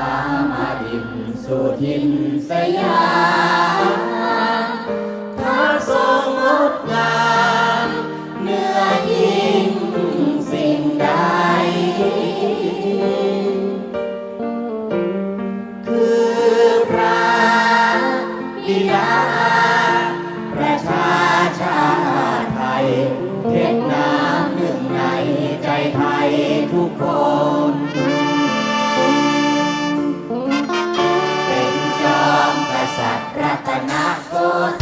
ามดินสุทินสยามพระทรงงดงามเนื้อยิ่งสิ่งใด คือพระบิดาประชาชาไทยเทศน้ำหนึ่งในใจไทยทุกคน Apostles.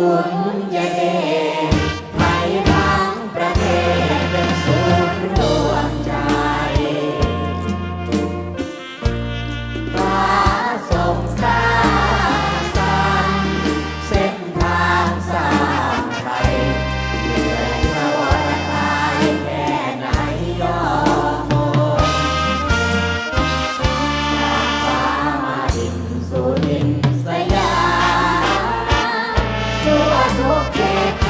one. Okay.